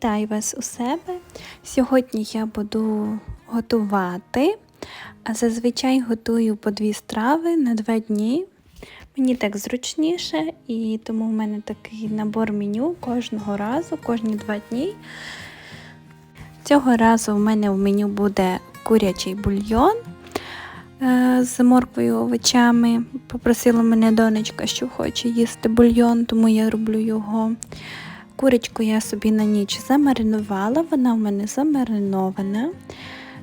Вітаю вас у себе. Сьогодні я буду готувати, а зазвичай готую по дві страви на два дні. Мені так зручніше, і тому в мене такий набор меню кожного разу, кожні два дні. Цього разу в мене в меню буде курячий бульйон е, з морквою овочами. Попросила мене донечка, що хоче їсти бульйон, тому я роблю його. Курочку я собі на ніч замаринувала, вона в мене замаринована.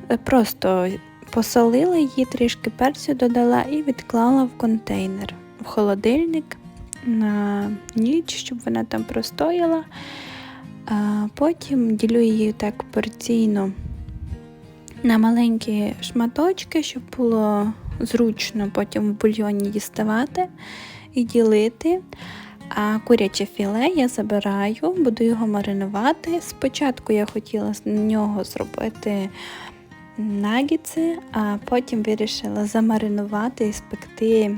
Е, Просто посолила її, трішки перцю додала і відклала в контейнер в холодильник на ніч, щоб вона там простояла. Потім ділю її так порційно на маленькі шматочки, щоб було зручно потім в бульйоні діставати і ділити. А куряче філе я забираю, буду його маринувати. Спочатку я хотіла з нього зробити нагіци, а потім вирішила замаринувати і спекти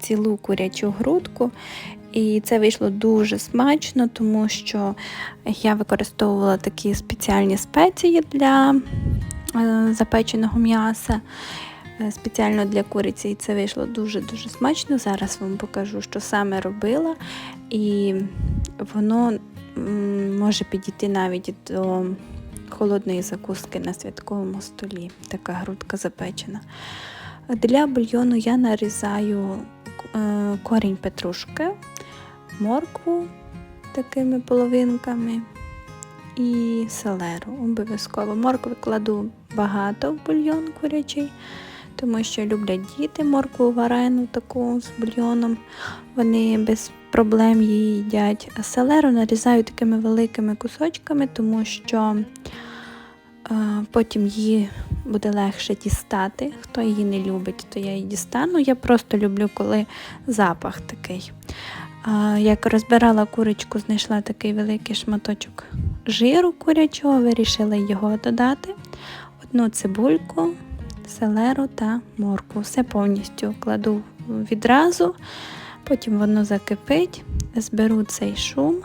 цілу курячу грудку. І це вийшло дуже смачно, тому що я використовувала такі спеціальні спеції для е, запеченого м'яса. Е, Спеціально для куриці, і це вийшло дуже-дуже смачно. Зараз вам покажу, що саме робила. І воно може підійти навіть до холодної закуски на святковому столі. Така грудка запечена. Для бульйону я нарізаю е, корінь петрушки, моркву такими половинками і селеру. Обов'язково. Моркви кладу багато в бульйон курячий, тому що люблять діти моркву варену таку з бульйоном. Вони без проблем її їдять. А селеру нарізаю такими великими кусочками, тому що е, потім її буде легше дістати. Хто її не любить, то я її дістану. Я просто люблю, коли запах такий. Як розбирала курочку, знайшла такий великий шматочок жиру курячого, вирішила його додати. Одну цибульку, селеру та морку. Все повністю кладу відразу, потім воно закипить, зберу цей шум,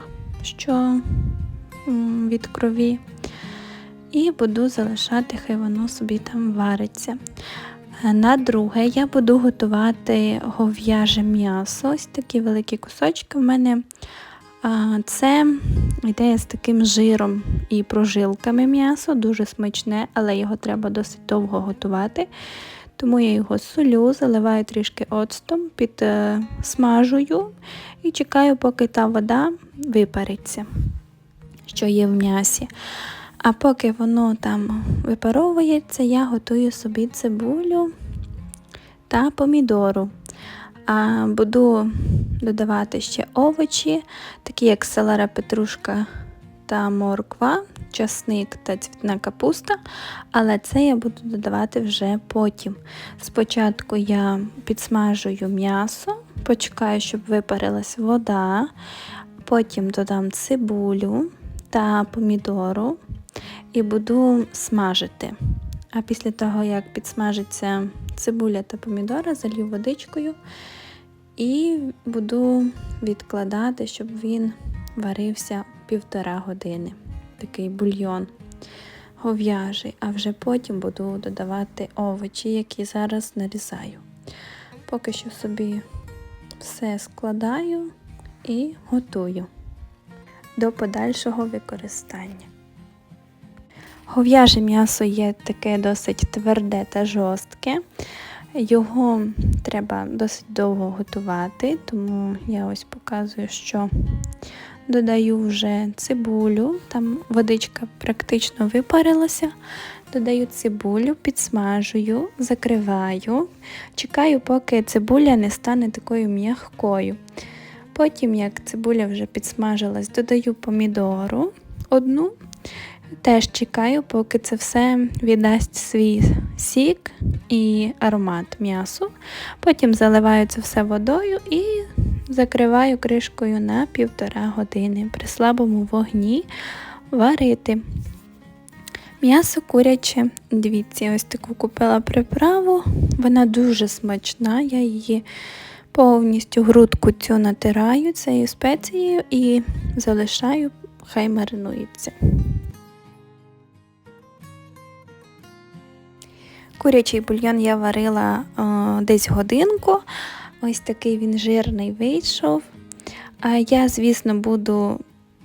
що від крові, і буду залишати, хай воно собі там вариться. Е, На друге я буду готувати гов'яже м'ясо. Ось такі великі кусочки в мене. Це йде з таким жиром і прожилками м'ясо, дуже смачне, але його треба досить довго готувати. Тому я його солю, заливаю трішки оцтом, підсмажую і чекаю, поки та вода випариться, що є в м'ясі. А поки воно там випаровується, я готую собі цибулю та помідору. Буду додавати ще овочі, такі як селера, петрушка та морква, часник та цвітна капуста, але це я буду додавати вже потім. Спочатку я підсмажую м'ясо, почекаю, щоб випарилась вода, потім додам цибулю та помідору і буду смажити. А після того, як підсмажиться цибуля та помідора, залью водичкою і буду відкладати, щоб він варився півтора години. Такий бульйон гов'яжий, а вже потім буду додавати овочі, які зараз нарізаю. Поки що собі все складаю і готую до подальшого використання. Гов'яже м'ясо є таке досить тверде та жорстке. Його треба досить довго готувати, тому я ось показую, що додаю вже цибулю, там водичка практично випарилася. Додаю цибулю, підсмажую, закриваю, чекаю, поки цибуля не стане такою м'якою. Потім, як цибуля вже підсмажилась, додаю помідору одну. Теж чекаю, поки це все віддасть свій сік і аромат м'ясу. Потім заливаю це все водою і закриваю кришкою на півтора години при слабому вогні варити. М'ясо куряче, дивіться, ось таку купила приправу. Вона дуже смачна, я її повністю грудку цю натираю цією спецією і залишаю, хай маринується. Курячий бульйон я варила о, десь годинку. Ось такий він жирний вийшов. А я, звісно, буду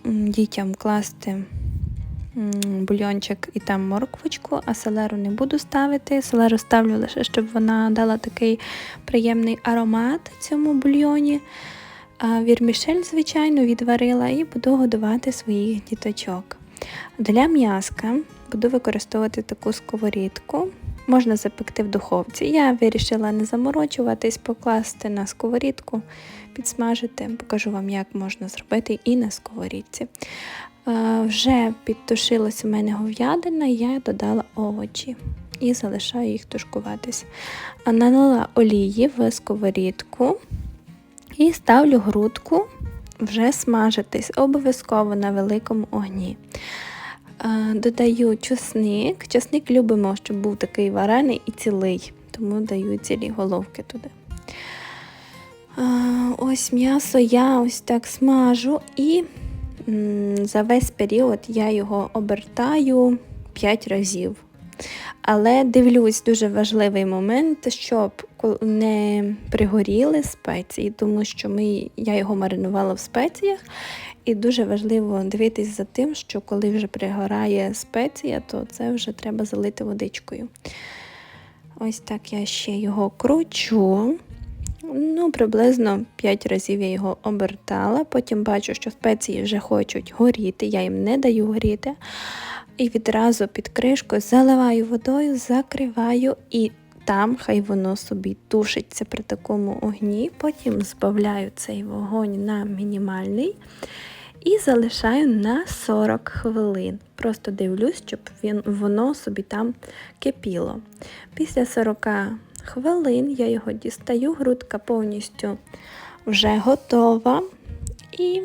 дітям класти бульйончик і там морквочку, а селеру не буду ставити. Селеру ставлю лише, щоб вона дала такий приємний аромат цьому бульйоні. А вірмішель, звичайно, відварила і буду годувати своїх діточок. Для м'яска буду використовувати таку сковорідку. Можна запекти в духовці. Я вирішила не заморочуватись, покласти на сковорідку, підсмажити. Покажу вам, як можна зробити і на сковорідці. Е, Вже підтушилась у мене говядина, я додала овочі і залишаю їх тушкуватись. Налила олії в сковорідку і ставлю грудку вже смажитись, обов'язково на великому огні. Е, Додаю чесник. Чесник любимо, щоб був такий варений і цілий, тому даю цілі головки туди. Е, Ось м'ясо я ось так смажу і за весь період я його обертаю 5 разів. Але дивлюсь, дуже важливий момент, щоб не пригоріли спеції, тому що ми, я його маринувала в спеціях, і дуже важливо дивитись за тим, що коли вже пригорає спеція, то це вже треба залити водичкою. Ось так я ще його кручу. Ну, приблизно 5 разів я його обертала. Потім бачу, що спеції вже хочуть горіти, я їм не даю горіти. І відразу під кришкою заливаю водою, закриваю і там хай воно собі тушиться при такому огні. Потім збавляю цей вогонь на мінімальний і залишаю на 40 хвилин. Просто дивлюсь, щоб він, воно собі там кипіло. Після 40 хвилин я його дістаю, грудка повністю вже готова. І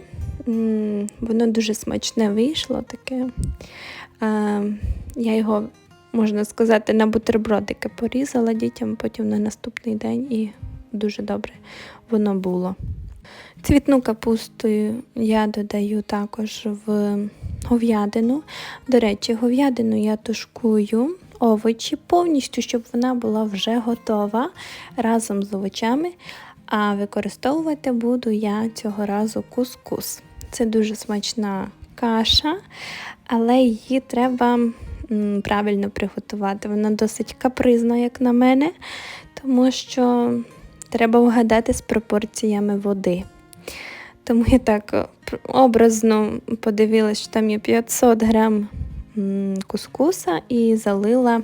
м, воно дуже смачне вийшло таке. Е, я його, можна сказати, на бутербродики порізала дітям, потім на наступний день і дуже добре воно було. Цвітну капусту я додаю також в говядину. До речі, говядину я тушкую овочі повністю, щоб вона була вже готова разом з овочами. А використовувати буду я цього разу кускус. Це дуже смачна каша, але її треба правильно приготувати. Вона досить капризна, як на мене, тому що треба вгадати з пропорціями води. Тому я так е, образно подивилась, що там є 500 грам кускуса і залила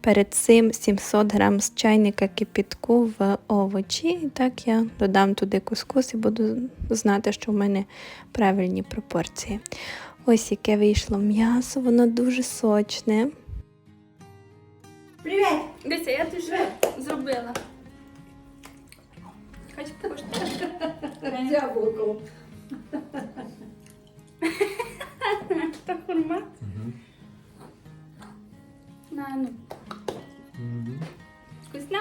перед цим 700 грам з чайника кипітку в овочі. І так я додам туди кускус і буду знати, що в мене правильні пропорції. Ось яке вийшло м'ясо, воно дуже сочне. Привіт! Дивіться, я тобі вже зробила. Хоч покуштати. Дякую. Та хурма. На, ну. Вкусно?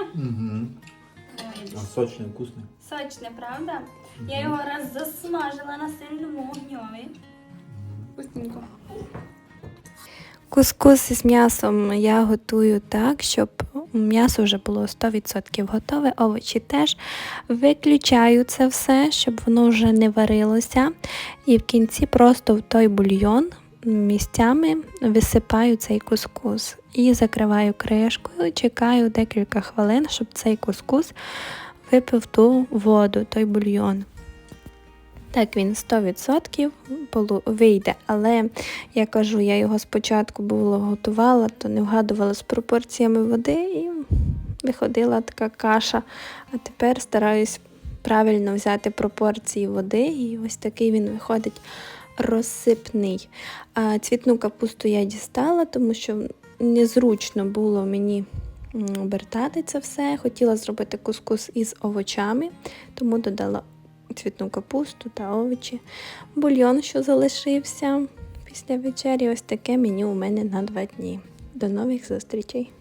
А сочный, вкусный. Сочне, правда? Я його раз засмажила на сильному вогньові. Вкусненько. Кускус із м'ясом я готую так, щоб м'ясо вже було 100% готове, овочі теж. Виключаю це все, щоб воно вже не варилося. І в кінці просто в той бульйон місцями висипаю цей кускус і закриваю кришкою, чекаю декілька хвилин, щоб цей кускус випив ту воду, той бульйон. Так, він 100% вийде, але я кажу, я його спочатку було готувала, то не вгадувала з пропорціями води і виходила така каша. А тепер стараюсь правильно взяти пропорції води, і ось такий він виходить розсипний. А цвітну капусту я дістала, тому що незручно було мені обертати це все. Хотіла зробити кускус із овочами, тому додала цвітну капусту та овочі. Бульйон, що залишився після вечері. Ось таке меню у мене на два дні. До нових зустрічей!